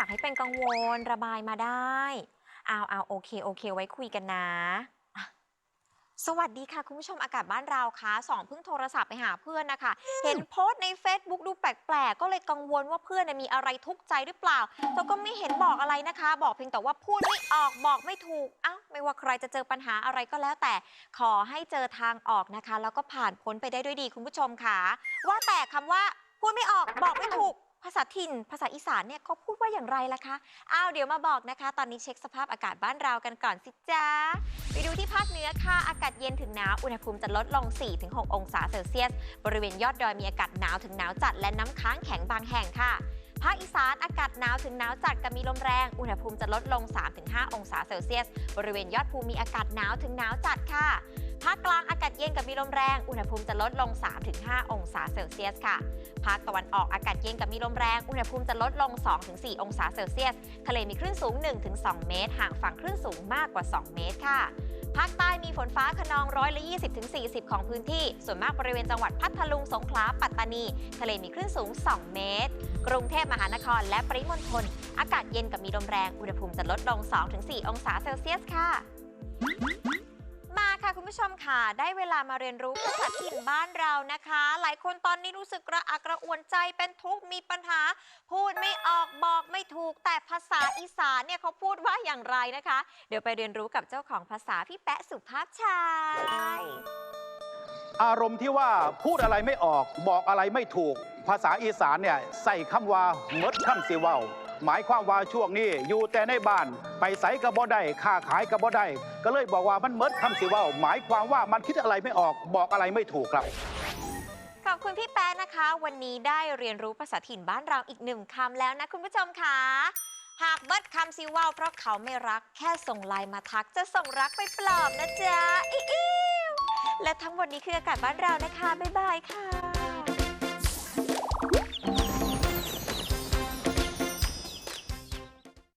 ากให้เป็นกังวลระบายมาได้เอาเอาโอเคโอเคไว้คุยกันนะอะสวัสดีค่ะ คุณผู้ชมอากาศบ้านเราค่ะสองเพิ่งโทรศัพท์ไปหาเพื่อนนะคะ เห็นโพสต์ใน Facebook ดูแปลกๆ ก็เลยกังวลว่าเพื่อนน่ะมีอะไรทุกข์ใจหรือเปล่าแต่ก็ไม่เห็นบอกอะไรนะคะ บอกเพียงแต่ว่าพูดไม่ออกบอกไม่ถูกเอ้าไม่ว่าใครจะเจอปัญหาอะไรก็แล้วแต่ขอให้เจอทางออกนะคะ แล้วก็ผ่านพ้นไปได้ด้วยดีคุณผู้ชมค่ะว่าแต่คำว่าพูดไม่ออกบอกไม่ถูกภาถิ่น ภาษาอีสานเนี่ยเขาพูดว่าอย่างไรล่ะคะอ้าวเดี๋ยวมาบอกนะคะ ตอนนี้เช็คสภาพอากาศบ้านเรากันก่อนสิจ้าไปดูที่ภาคเหนือค่ะอากาศเย็นถึงหนาวอุณหภูมิจะลดลง 4-6 องศาเซลเซียส บริเวณยอดดอยมีอากาศหนาวถึงหนาวจัดและน้ำค้างแข็งบางแห่งค่ะภาคอีสานอากาศหนาวถึงหนาวจัดกับมีลมแรง อุณหภูมิจะลดลง 3-5 องศาเซลเซียส บริเวณยอดภูมีอากาศหนาวถึงหนาวจัดค่ะ ภาคกลางอากาศเย็นกับมีลมแรง อุณหภูมิจะลดลง 3-5 องศาเซลเซียสค่ะ ภาคตะวันออกอากาศเย็นกับมีลมแรง อุณหภูมิจะลดลง 2-4 องศาเซลเซียส ทะเลมีคลื่นสูง 1-2 เมตร ห่างฝั่งคลื่นสูงมากกว่า 2 เมตรค่ะ ภาคใต้มีฝนฟ้าขนองร้อยละ20-40 ของพื้นที่ ส่วนมากบริเวณจังหวัดพัทลุง สงขลา ปัตตานี ทะเลมีคลื่นสูง 2 เมตร กรุงเทพมหานคร และปริมณฑล อากาศเย็นกับมีลมแรง อุณหภูมิจะลดลง 2-4 องศาเซลเซียสค่ะ คุณผู้ชมค่ะ ได้เวลามาเรียนรู้ภาษาถิ่นบ้านเรานะคะ หลายคนตอนนี้รู้สึกกระอักกระอ่วนใจเป็นทุกข์มีปัญหา พูดไม่ออกบอกไม่ถูกแต่ภาษาอีสานเนี่ยเขาพูดว่าอย่างไรนะคะ เดี๋ยวไปเรียนรู้กับเจ้าของภาษาพี่แปะสุภาพชายอารมณ์ที่ว่าพูดอะไรไม่ออกบอกอะไรไม่ถูก ภาษาอีสานเนี่ยใส่คำว่าเมดคำสิเว้า หมายความว่าช่วงนี้อยู่แต่ในบ้านไปใส่กระบอได้ค้าขายกระบอได้ก็เลยบอกว่ามันเมดคำสิเว้าหมายความว่ามันคิดอะไรไม่ออกบอกอะไรไม่ถูกครับ ขอบคุณพี่แป๊ะนะคะ วันนี้ได้เรียนรู้ภาษาถิ่นบ้านเราอีกหนึ่งคำแล้วนะคุณผู้ชมค่ะหากเบิดคำซิว่าวเพราะเขาไม่รักแค่ส่งไลน์มาทักจะส่งรักไปปลอบนะจ๊ะอิอิวและทั้งหมดนี้คืออากาศบ้านเรานะคะ บ๊ายบายค่ะ